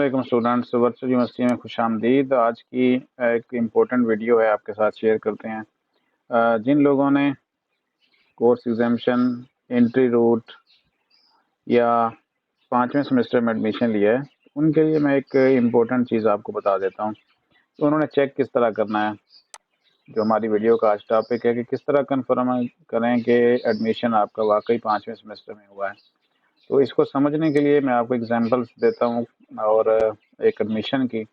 Aslam students virtual university में खुश आमदीद। आज की एक इम्पोर्टेंट वीडियो है आपके साथ शेयर करते हैं। जिन लोगों ने कोर्स एग्जामेशन एंट्री रूट या पाँचवें सेमेस्टर में एडमिशन लिया है, उनके लिए मैं एक इम्पोर्टेंट चीज़ आपको बता देता हूँ। तो उन्होंने चेक किस तरह करना है, जो हमारी वीडियो का आज टॉपिक है कि किस तरह कन्फर्म करें कि एडमिशन आपका वाकई पाँचवें सेमेस्टर में हुआ है। तो इसको समझने के लिए मैं आपको एग्जाम्पल्स देता हूँ और एक एडमिशन की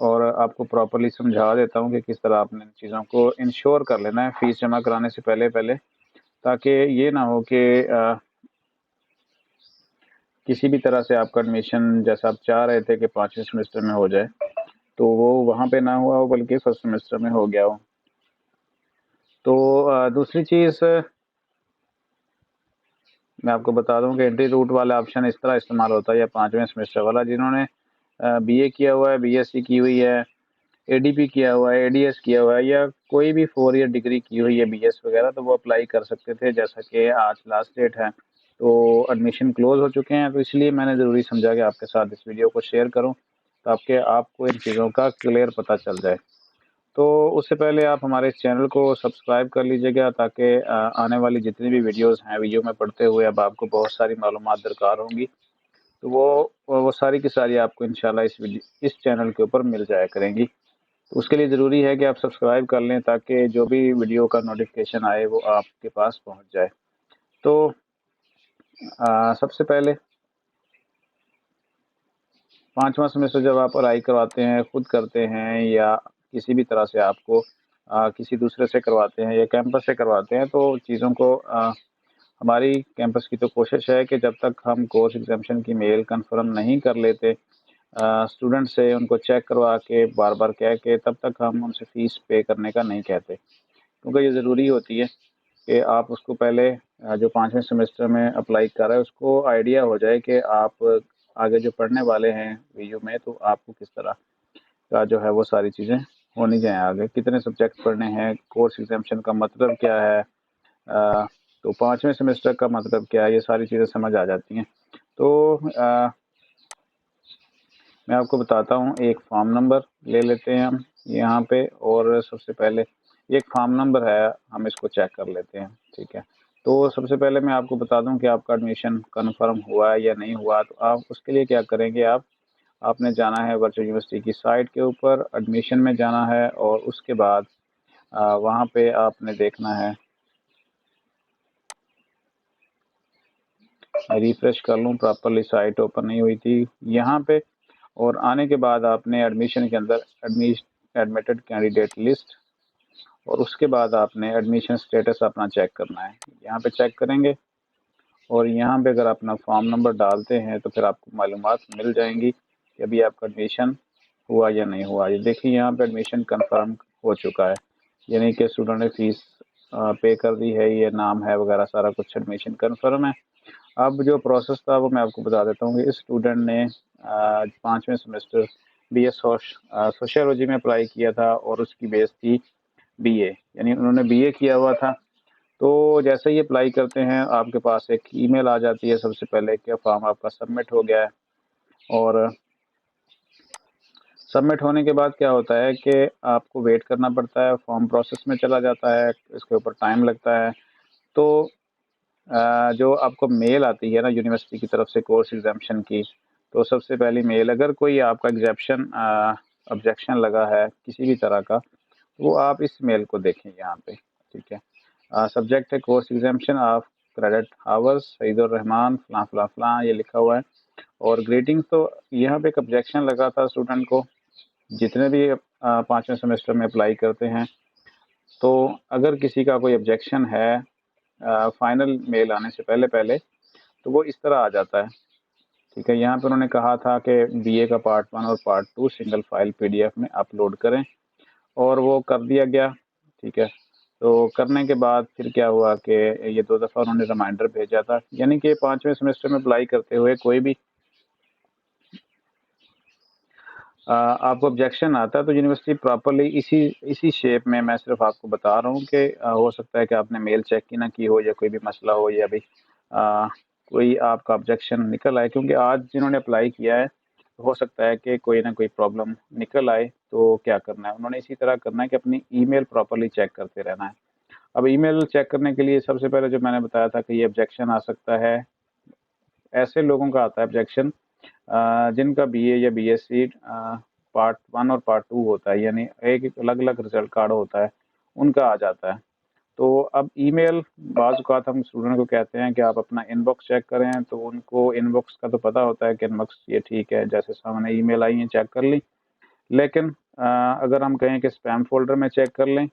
और आपको प्रॉपरली समझा देता हूँ कि किस तरह आपने इन चीज़ों को इंश्योर कर लेना है फ़ीस जमा कराने से पहले पहले, ताकि ये ना हो कि किसी भी तरह से आपका एडमिशन जैसा आप चाह रहे थे कि पाँचवें सेमेस्टर में हो जाए तो वो वहाँ पे ना हुआ हो, बल्कि फ़र्स्ट सेमेस्टर में हो गया हो। तो दूसरी चीज़ मैं आपको बता दूँ कि एंट्री रूट वाला ऑप्शन इस तरह इस्तेमाल होता है। या पाँचवें सेमेस्टर वाला जिन्होंने बीए किया हुआ है बीएससी की हुई है एडीपी किया हुआ है एडीएस किया हुआ है, या कोई भी फोर ईयर डिग्री की हुई है बीएस वगैरह तो वो अप्लाई कर सकते थे। जैसा कि आज लास्ट डेट है तो एडमिशन क्लोज हो चुके हैं। तो इसलिए मैंने ज़रूरी समझा कि आपके साथ इस वीडियो को शेयर करूँ, ताकि आपको इन चीज़ों का क्लियर पता चल जाए। तो उससे पहले आप हमारे इस चैनल को सब्सक्राइब कर लीजिएगा ताकि आने वाली जितनी भी वीडियोस हैं वीडियो में पढ़ते हुए अब आपको बहुत सारी मालूम दरकार होंगी। तो वो वो सारी की सारी आपको इंशाल्लाह इस इस चैनल के ऊपर मिल जाया करेंगी। तो उसके लिए ज़रूरी है कि आप सब्सक्राइब कर लें ताकि जो भी वीडियो का नोटिफिकेशन आए वो आपके पास पहुँच जाए। तो आ, सबसे पहले पाँचवा सेमेस्टर जब आप पढ़ाई करवाते हैं खुद करते हैं या किसी भी तरह से आपको आ, किसी दूसरे से करवाते हैं या कैंपस से करवाते हैं तो चीज़ों को आ, हमारी कैंपस की तो कोशिश है कि जब तक हम कोर्स एग्जामेशन की मेल कंफर्म नहीं कर लेते स्टूडेंट से उनको चेक करवा के बार बार कह के तब तक हम उनसे फ़ीस पे करने का नहीं कहते। क्योंकि ये ज़रूरी होती है कि आप उसको पहले जो पाँचवें सेमेस्टर में अप्लाई कर रहे हैं उसको आइडिया हो जाए कि आप आगे जो पढ़ने वाले हैं वीडियो में तो आपको किस तरह का जो है वो सारी चीज़ें होनी चाहिए आगे। कितने सब्जेक्ट पढ़ने हैं? कोर्स एग्जामेशन का मतलब क्या है? आ, तो पाँचवें सेमेस्टर का मतलब क्या है? ये सारी चीज़ें समझ आ जाती हैं। तो आ, मैं आपको बताता हूँ। एक फॉर्म नंबर ले लेते हैं हम यहाँ पे और सबसे पहले एक फॉर्म नंबर है हम इसको चेक कर लेते हैं। ठीक है? तो सबसे पहले मैं आपको बता दूँ कि आपका एडमिशन कन्फर्म हुआ है या नहीं हुआ। तो आप उसके लिए क्या करेंगे? आप आपने जाना है वर्चुअल यूनिवर्सिटी की साइट के ऊपर एडमिशन में जाना है और उसके बाद वहाँ पे आपने देखना है। रिफ्रेश कर लूँ, प्रॉपरली साइट ओपन नहीं हुई थी यहाँ पे और आने के बाद आपने एडमिशन के अंदर एडमिटेड कैंडिडेट लिस्ट और उसके बाद आपने एडमिशन स्टेटस अपना चेक करना है। यहाँ पे चेक करेंगे और यहाँ पे अगर अपना फॉर्म नंबर डालते हैं तो फिर आपको मालूम मिल जाएँगी। कि अभी आपका एडमिशन हुआ या नहीं हुआ। ये देखिए, यहाँ पे एडमिशन कंफर्म हो चुका है। यानी कि स्टूडेंट ने फ़ीस पे कर दी है, ये नाम है वगैरह सारा कुछ एडमिशन कंफर्म है। अब जो प्रोसेस था, वो मैं आपको बता देता हूँ कि इस स्टूडेंट ने पाँचवें सेमेस्टर बी एस सोशोलॉजी में अप्लाई किया था और उसकी बेस थी बी ए यानी उन्होंने बी ए किया हुआ था। तो जैसे ही अप्लाई करते हैं, आपके पास एक ईमेल आ जाती है सबसे पहले कि फॉर्म आपका सबमिट हो गया है। और सबमिट होने के बाद क्या होता है कि आपको वेट करना पड़ता है फॉर्म प्रोसेस में चला जाता है, इसके ऊपर टाइम लगता है। तो जो आपको मेल आती है ना यूनिवर्सिटी की तरफ़ से कोर्स एग्जामेशन की तो सबसे पहली मेल अगर कोई आपका एग्जेप्शन ऑब्जेक्शन लगा है किसी भी तरह का, वो आप इस मेल को देखें यहाँ पे, ठीक है? सब्जेक्ट है course examination of credit hours Saidur Rahman, फलां फलां फलां, ये लिखा हुआ है। और ग्रेटिंग तो यहाँ पे एक ऑब्जेक्शन लगा था स्टूडेंट को जितने भी पाँचवें सेमेस्टर में अप्लाई करते हैं तो अगर किसी का कोई ऑब्जेक्शन है फाइनल मेल आने से पहले पहले तो वो इस तरह आ जाता है। ठीक है, यहाँ पर उन्होंने कहा था कि बीए का पार्ट वन और part two single file PDF में अपलोड करें, और वो कर दिया गया। ठीक है तो करने के बाद फिर क्या हुआ कि ये दो दफ़ा उन्होंने रिमाइंडर भेजा था, यानी कि पाँचवें सेमेस्टर में अप्लाई करते हुए कोई भी आपको ऑब्जेक्शन आता है तो यूनिवर्सिटी प्रॉपरली इसी इसी शेप में मैं सिर्फ़ आपको बता रहा हूँ कि हो सकता है कि आपने मेल चेक की ना की हो या कोई भी मसला हो या भी आ, कोई आपका ऑब्जेक्शन निकल आए। क्योंकि आज जिन्होंने अप्लाई किया है हो सकता है कि कोई ना कोई प्रॉब्लम निकल आए तो क्या करना है? उन्होंने इसी तरह करना है कि अपनी ईमेल प्रॉपरली चेक करते रहना है। अब ईमेल चेक करने के लिए सबसे पहले जो मैंने बताया था कि ये ऑब्जेक्शन आ सकता है ऐसे लोगों का आता है ऑब्जेक्शन जिनका बीए या बीएससी पार्ट वन और पार्ट टू होता है, यानी एक एक अलग अलग रिज़ल्ट कार्ड होता है, उनका आ जाता है। तो अब ईमेल बाज़ हम स्टूडेंट को कहते हैं कि आप अपना इनबॉक्स चेक करें तो उनको इनबॉक्स का तो पता होता है कि इनबॉक्स ये ठीक है, जैसे सामने ईमेल आई है चेक कर ली। लेकिन अगर हम कहें कि स्पैम फोल्डर में चेक कर लें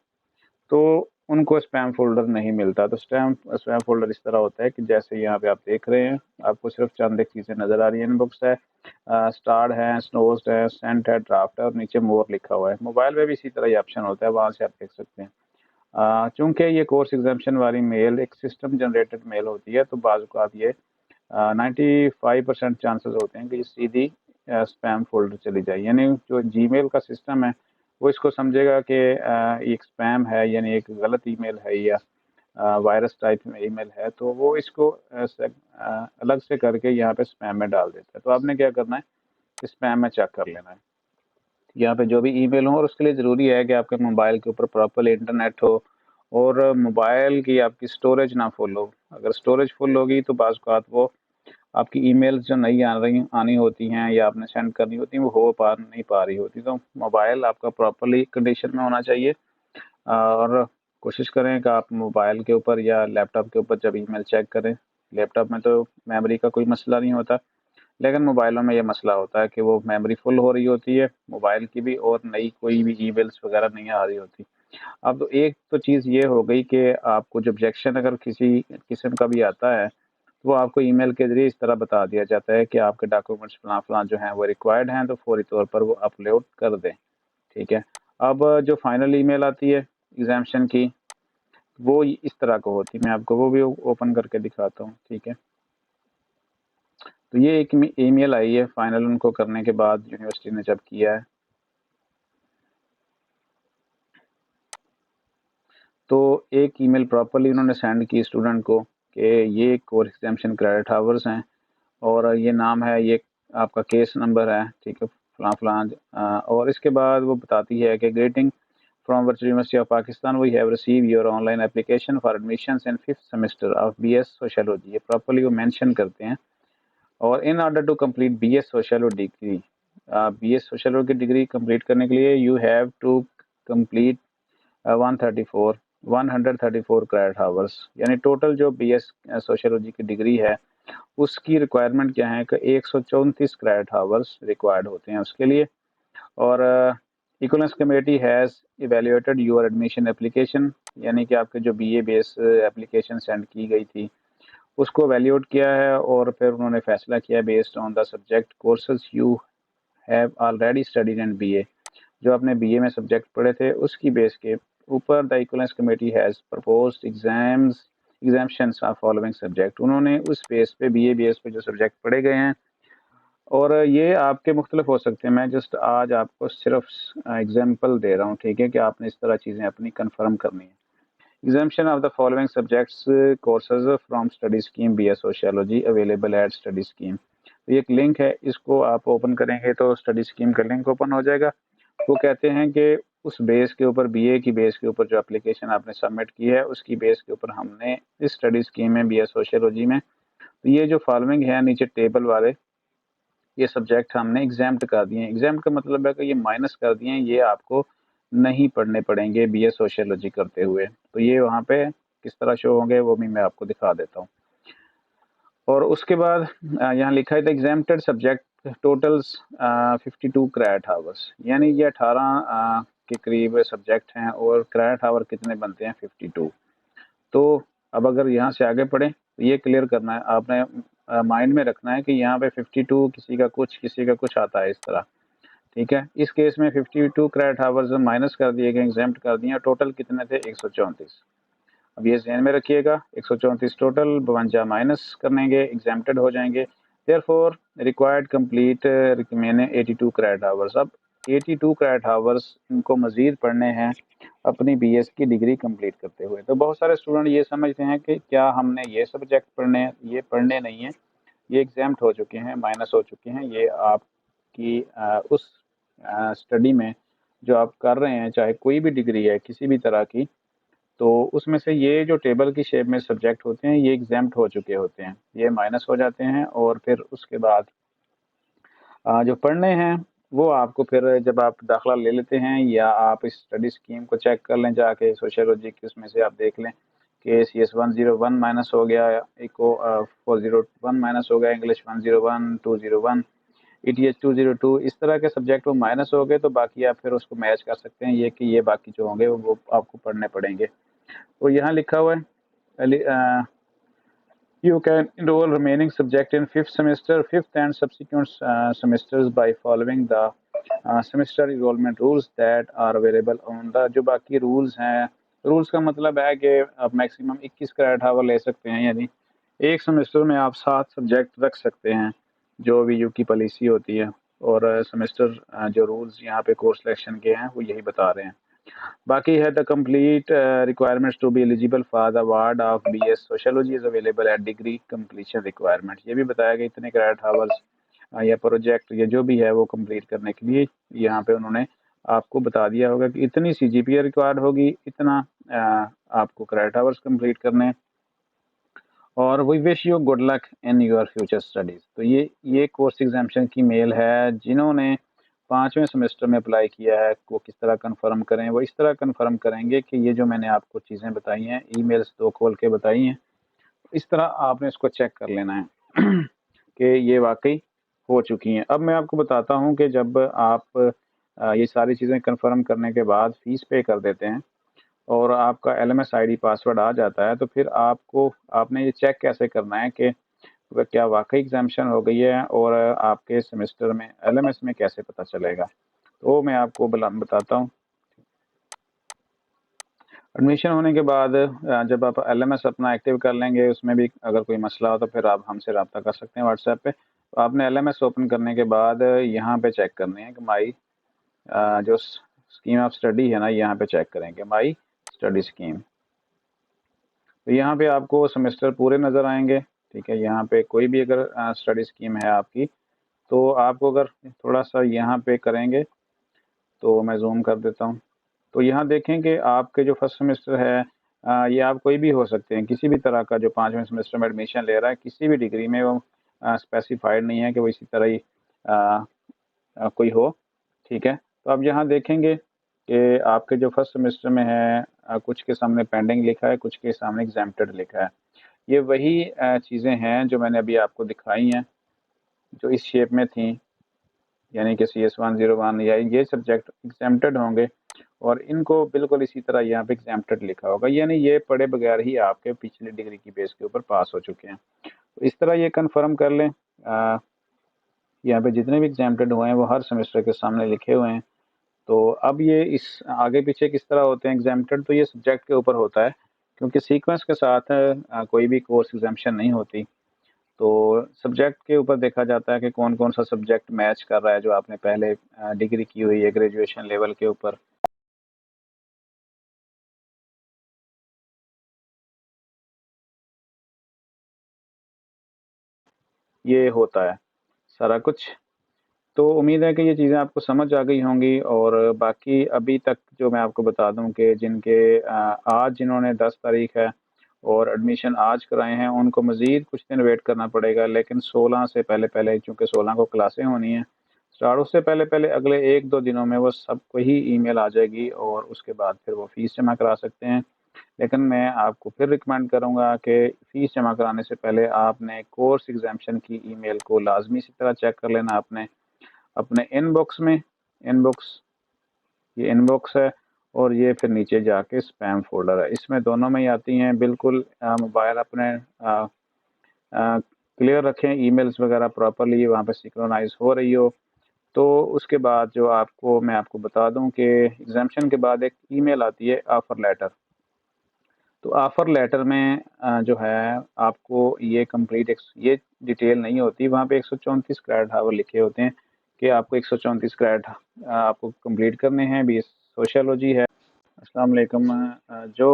तो उनको स्पैम फोल्डर नहीं मिलता। तो स्पैम स्पैम फोल्डर इस तरह होता है कि जैसे यहाँ पे आप देख रहे हैं, आपको सिर्फ़ चंद एक चीज़ें नज़र आ रही है। इनबॉक्स है स्टार्ड है स्नोज है सेंट है ड्राफ्ट है और नीचे मोर लिखा हुआ है। मोबाइल में भी इसी तरह ये ऑप्शन होता है, वहाँ से आप देख सकते हैं। चूँकि ये कोर्स एग्जामेशन वाली मेल एक सिस्टम जनरेटेड मेल होती है तो बाज़ आप ये नाइन्टी फाइव परसेंट चांसेस होते हैं कि सीधी स्पैम फोल्डर चली जाए। यानी जो जीमेल का सिस्टम है वो इसको समझेगा कि एक स्पैम है, यानी एक गलत ईमेल है या वायरस टाइप में ईमेल है तो वो इसको अलग से करके यहाँ पे स्पैम में डाल देता है। तो आपने क्या करना है? स्पैम में चेक कर लेना है। यहाँ पे जो भी ईमेल हो और उसके लिए ज़रूरी है कि आपके मोबाइल के ऊपर प्रॉपर इंटरनेट हो और मोबाइल की आपकी स्टोरेज ना फुल हो। अगर स्टोरेज फुल होगी तो बाज़ वो आपकी ईमेल्स जो नई आ रही, आनी होती हैं या आपने सेंड करनी होती हैं, वो हो पा, नहीं पा रही होती। तो मोबाइल आपका प्रॉपरली कंडीशन में होना चाहिए। और कोशिश करें कि आप मोबाइल के ऊपर या लैपटॉप के ऊपर जब ईमेल चेक करें। लैपटॉप में तो मेमोरी का कोई मसला नहीं होता, लेकिन मोबाइलों में ये मसला होता है कि वो मेमोरी फुल हो रही होती है मोबाइल की भी और नई कोई भी ई वगैरह नहीं आ रही होती। अब तो एक तो चीज़ ये हो गई कि आपको जो ऑब्जेक्शन अगर किसी, किस्म का भी आता है वो आपको ईमेल के ज़रिए इस तरह बता दिया जाता है कि आपके डॉक्यूमेंट्स फलां फलां जो हैं वो रिक्वायर्ड हैं तो फौरी तौर पर वो अपलोड कर दें। ठीक है? अब, जो फाइनल ईमेल आती है एग्जामेशन की, वो इस तरह को होती है। मैं आपको वो भी ओपन करके दिखाता हूँ। ठीक है? तो ये एक ईमेल आई है फाइनल उनको करने के बाद यूनिवर्सिटी ने जब किया है। तो एक ईमेल प्रॉपरली उन्होंने सेंड की स्टूडेंट को। कि ये कोर्स एग्जामेशन क्रेडिट हावर्स हैं और ये नाम है, ये आपका केस नंबर है, ठीक है, फलां फलां और इसके बाद वो बताती है कि greeting from virtual university of Pakistan we have receive your online application for admission in fifth semester of B S sociology ये प्रॉपरली वो मेंशन करते हैं। और in order to complete B S social degree B S social की degree complete करने के लिए you have to complete one thirty four one hundred thirty four credit hours यानी टोटल जो बी एस सोशोलॉजी की डिग्री है, उसकी requirement क्या है कि एक सौ चौंतीस क्रेडिट आवर्स रिक्वायर्ड होते हैं उसके लिए। और economics committee has evaluated your admission application यानी कि आपके जो B A base application send की गई थी, उसको वैल्यूट किया है और फिर उन्होंने फैसला किया based on the subject courses you have already studied and BA जो आपने बीए में सब्जेक्ट पढ़े थे, उसकी बेस के ऊपर the equivalence committee has propose exams examination of following subject उन्होंने उस बेस पे बी ए बी एस पे जो सब्जेक्ट पढ़े गए हैं और ये आपके मुख्तलिफ़ हो सकते हैं। मैं जस्ट आज आपको सिर्फ़ एग्ज़ाम्पल दे रहा हूँ ठीक है कि आपने इस तरह चीज़ें अपनी कन्फर्म करनी है। Examination of the following subjects uh, courses from study scheme BS Sociology available at study scheme. तो एक लिंक है इसको आप ओपन करेंगे तो स्टडी स्कीम का लिंक ओपन हो जाएगा। वो कहते हैं कि उस बेस के ऊपर बीए की बेस के ऊपर जो एप्लीकेशन आपने सबमिट की है, उसकी बेस के ऊपर हमने इस स्टडी स्कीम में बी सोशियोलॉजी में तो ये जो फॉलोइंग है नीचे टेबल वाले, ये सब्जेक्ट हमने एग्ज़ाम कर दिए एग्ज़ाम का मतलब है कि ये माइनस कर दिए ये आपको नहीं पढ़ने पड़ेंगे बी ए सोशियोलॉजी करते हुए। तो ये वहाँ पे किस तरह शो होंगे, वो भी मैं आपको दिखा देता हूँ। और उसके बाद यहाँ लिखा है the exempted subject totals fifty two credit hours यानी ये अठारह के करीब सब्जेक्ट हैं और क्रेडिट आवर कितने बनते हैं फिफ्टी टू तो अब अगर यहाँ से आगे पढ़ें तो ये क्लियर करना है। आपने माइंड में रखना है कि यहाँ पे 52 किसी का कुछ, किसी का कुछ आता है इस तरह। ठीक है? इस केस में 52 क्रेडिट आवर्स माइनस कर दिए गए एग्ज़ाम कर दिए टोटल कितने थे? एक सौ चौंतीस। अब ये जहन में रखिएगा, एक सौ चौंतीस टोटल बवंजा माइनस करेंगे एग्जाम्प्टेड हो जाएँगे। देयर रिक्वायर्ड कंप्लीट मैंने एटी टू क्रेडिट आवर्स अब 82 क्रेडिट आवर्स इनको मज़ीद पढ़ने हैं, अपनी बीएस की डिग्री कंप्लीट करते हुए। तो बहुत सारे स्टूडेंट ये समझते हैं कि क्या हमने ये सब्जेक्ट पढ़ने ये पढ़ने नहीं हैं, ये एग्ज़ाम हो चुके हैं, माइनस हो चुके हैं, ये आपकी उस स्टडी में जो आप कर रहे हैं, चाहे कोई भी डिग्री है, किसी भी तरह की तो उसमें से ये जो टेबल की शेप में सब्जेक्ट होते हैं, ये एग्ज़ाम हो चुके होते हैं। ये माइनस हो जाते हैं और फिर उसके बाद जो पढ़ने हैं वो आपको फिर जब आप दाखला ले लेते हैं या आप इस स्टडी स्कीम को चेक कर लें, जाके सोशोलॉजी की उसमें से आप देख लें कि C S one zero one minus हो गया eco four zero one minus हो गया English one zero one two zero one E T H two zero two इस तरह के सब्जेक्ट वो माइनस हो गए तो बाकी आप फिर उसको मैच कर सकते हैं, ये कि ये बाकी जो होंगे वो आपको पढ़ने पड़ेंगे। तो यहाँ लिखा हुआ है You can enroll remaining subject in fifth semester, fifth and subsequent uh, semesters by following the uh, semester enrollment rules that are available on the जो बाकी rules हैं rules का मतलब है कि आप मैक्सिमम 21 क्रेडिट आवर ले सकते हैं यानी एक सेमेस्टर में आप सात सब्जेक्ट रख सकते हैं जो भी यू की पॉलिसी होती है और सेमेस्टर जो रूल्स यहाँ पे कोर्स सिलेक्शन के हैं वो यही बता रहे हैं बाकी है the complete requirements to be eligible for the award of B S sociology is available at degree completion requirement ये भी बताया गया इतने क्रेडिट आवर्स या प्रोजेक्ट या जो भी है वो कंप्लीट करने के लिए यहाँ पे उन्होंने आपको बता दिया होगा कि इतनी सी जी पी रिक्वायर्ड होगी इतना आ, आपको क्रेडिट आवर्स कंप्लीट करने और we wish you good luck in your future studies तो ये ये कोर्स एग्जामेशन की मेल है जिन्होंने पाँचवें सेमेस्टर में अप्लाई किया है, वो किस तरह कंफर्म करें, वो इस तरह कंफर्म करेंगे कि ये जो मैंने आपको चीज़ें बताई हैं ईमेल्स दो खोल के बताई हैं, इस तरह आपने इसको चेक कर लेना है कि ये वाकई हो चुकी हैं। अब मैं आपको बताता हूँ कि जब आप ये सारी चीज़ें कंफर्म करने के बाद फ़ीस पे कर देते हैं और आपका एल एम पासवर्ड आ जाता है तो फिर आपको, आपने ये चेक कैसे करना है कि क्या वाकई एग्जामेशन हो गई है और आपके सेमेस्टर में एलएमएस में कैसे पता चलेगा? तो मैं आपको बताता हूँ। एडमिशन होने के बाद जब आप एलएमएस अपना एक्टिव कर लेंगे, उसमें भी अगर कोई मसला हो तो फिर आप हमसे रब्ता कर सकते हैं व्हाट्सएप पे। तो आपने एलएमएस ओपन करने के बाद यहाँ पे चेक करने हैं कि माई जो स्कीम ऑफ़ स्टडी है ना, यहाँ पे चेक करेंगे माई स्टडी स्कीम तो यहाँ पे आपको सेमेस्टर पूरे नज़र आएँगे। ठीक है यहाँ पे कोई भी अगर स्टडी स्कीम है आपकी तो आपको अगर थोड़ा सा यहाँ पे करेंगे तो मैं जूम कर देता हूँ। तो यहाँ देखें कि आपके जो फ़र्स्ट सेमेस्टर है आ, ये आप कोई भी हो सकते हैं किसी भी तरह का जो पाँचवें सेमेस्टर में एडमिशन ले रहा है किसी भी डिग्री में वो स्पेसिफाइड नहीं है कि वो इसी तरह ही आ, आ, कोई हो ठीक है? तो आप यहाँ देखेंगे कि आपके जो फ़र्स्ट सेमेस्टर में है कुछ के सामने पेंडिंग लिखा है कुछ के सामने एग्जाम्प्टेड लिखा है। ये वही चीज़ें हैं जो मैंने अभी आपको दिखाई हैं, जो इस शेप में थी, यानी कि C S one zero one या ये सब्जेक्ट एग्जाम्प्टेड होंगे, और इनको बिल्कुल इसी तरह यहाँ पे एग्जाम्प्टेड लिखा होगा, यानी ये पढ़े बगैर ही आपके पिछली डिग्री की बेस के ऊपर पास हो चुके हैं। तो इस तरह ये कंफर्म कर लें यहाँ पे जितने भी एग्जाम्प्टेड हुए हैं, वो हर सेमेस्टर के सामने लिखे हुए हैं। तो अब ये इस आगे पीछे किस तरह होते हैं एग्जाम्प्टेड तो ये सब्जेक्ट के ऊपर होता है। क्योंकि सीक्वेंस के साथ कोई भी कोर्स एग्जामेशन नहीं होती। तो सब्जेक्ट के ऊपर देखा जाता है कि कौन कौन सा सब्जेक्ट मैच कर रहा है जो आपने पहले डिग्री की हुई है ग्रेजुएशन लेवल के ऊपर। ये होता है। सारा कुछ तो उम्मीद है कि ये चीज़ें आपको समझ आ गई होंगी और बाकी अभी तक जो मैं आपको बता दूँ कि जिनके आज जिन्होंने 10 तारीख है और एडमिशन आज कराए हैं, उनको मज़ीद कुछ दिन वेट करना पड़ेगा, लेकिन 16 से पहले पहले चूँकि 16 को क्लासें होनी हैं, स्टार्ट उससे पहले पहले अगले एक दो दिनों में वो सबको ही ईमेल आ जाएगी और उसके बाद फिर वो फ़ीस जमा करा सकते हैं। लेकिन मैं आपको फिर रिकमेंड करूँगा कि फ़ीस जमा कराने से पहले आपने कोर्स एग्जामेशन की ईमेल को लाजमी इसी तरह चेक कर लेना आपने। अपने इनबॉक्स में इनबॉक्स ये इनबॉक्स है और ये फिर नीचे जाके स्पैम फोल्डर है। इसमें दोनों में ही आती हैं, बिल्कुल मोबाइल अपने क्लियर रखें ईमेल्स वगैरह प्रॉपरली वहाँ पे सिक्रोनाइज हो रही हो। तो उसके बाद जो आपको, मैं आपको बता दूँ कि एग्जामेशन के बाद एक ईमेल आती है ऑफ़र लेटर तो ऑफ़र लेटर में जो है, आपको ये कंप्लीट ये डिटेल नहीं होती। वहाँ पे एक सौ चौंतीस क्रेडिट हावर लिखे होते हैं। कि आपको एक सौ चौंतीस क्रेडिट आपको कंप्लीट करने हैं बी सोशोलॉजी है। अस्सलाम जो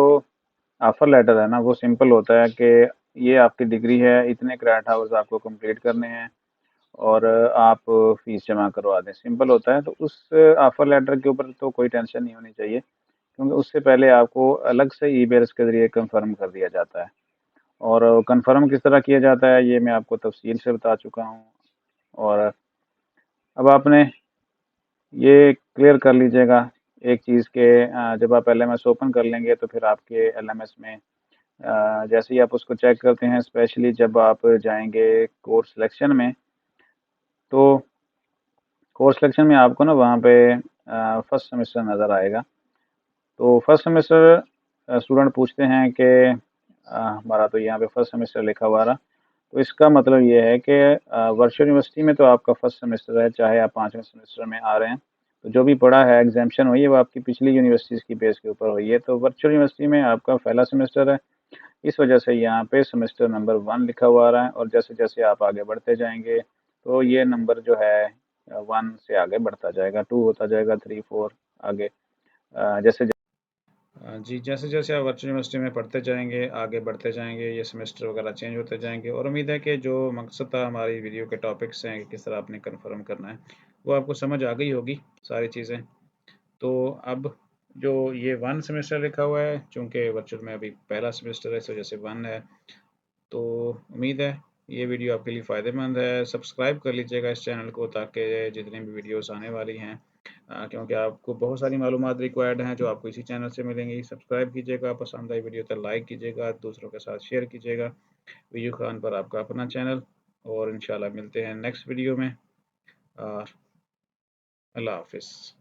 ऑफ़र लेटर है ना, वो सिंपल होता है कि ये आपकी डिग्री है, इतने क्रेडिट हावर्स आपको कंप्लीट करने हैं और आप फ़ीस जमा करवा दें। सिंपल होता है तो उस ऑफ़र लेटर के ऊपर तो कोई टेंशन नहीं होनी चाहिए, क्योंकि उससे पहले आपको अलग से ई मेल्स के ज़रिए कंफर्म कर दिया जाता है। और कंफर्म किस तरह किया जाता है, ये मैं आपको तफसील से बता चुका हूँ। और अब आपने ये क्लियर कर लीजिएगा एक चीज़ के जब आप एल ओपन कर लेंगे तो फिर आपके एलएमएस में जैसे ही आप उसको चेक करते हैं स्पेशली जब आप जाएँगे कोर्स सिलेक्शन में तो कोर्स सिलेक्शन में आपको ना वहाँ पे फ़र्स्ट सेमेस्टर नज़र आएगा। तो फ़र्स्ट सेमेस्टर स्टूडेंट पूछते हैं कि हमारा तो यहाँ पे फ़र्स्ट सेमेस्टर लिखा हुआ रहा। तो इसका मतलब ये है कि वर्चुअल यूनिवर्सिटी में तो आपका फ़र्स्ट सेमेस्टर है, चाहे आप पाँचवें सेमेस्टर में आ रहे हैं। तो जो भी पढ़ा है एग्जामेशन हुई है, वो आपकी पिछली यूनिवर्सिटीज़ की बेस के ऊपर हुई है। तो वर्चुअल यूनिवर्सिटी में आपका पहला सेमेस्टर है। इस वजह से यहाँ पे सेमेस्टर नंबर वन लिखा हुआ आ रहा है और जैसे जैसे आप आगे बढ़ते जाएँगे तो ये नंबर जो है, वन से आगे बढ़ता जाएगा, टू होता जाएगा, थ्री, फोर आगे। जैसे जी जैसे जैसे आप वर्चुअल यूनिवर्सिटी में पढ़ते जाएँगे, आगे बढ़ते जाएँगे, ये सेमेस्टर वगैरह चेंज होते जाएँगे, और उम्मीद है कि जो मकसद था हमारी वीडियो के टॉपिक्स हैं कि किस तरह आपने कन्फर्म करना है, वो आपको समझ आ गई होगी, सारी चीज़ें। तो अब जो ये वन सेमेस्टर लिखा हुआ है, चूँकि वर्चुअल में अभी पहला सेमेस्टर है, इस वजह से वन है तो उम्मीद है ये वीडियो आपके लिए फ़ायदेमंद है। सब्सक्राइब कर लीजिएगा इस चैनल को, ताकि जितनी भी वीडियोस आने वाली हैं क्योंकि आपको बहुत सारी मालूम रिक्वायर्ड हैं जो आपको इसी चैनल से मिलेंगी। सब्सक्राइब कीजिएगा, पसंद आई वीडियो तो लाइक कीजिएगा, दूसरों के साथ शेयर कीजिएगा। वीयू खान पर आपका अपना चैनल और इन मिलते हैं नेक्स्ट वीडियो में। अल्लाह हाफिज़।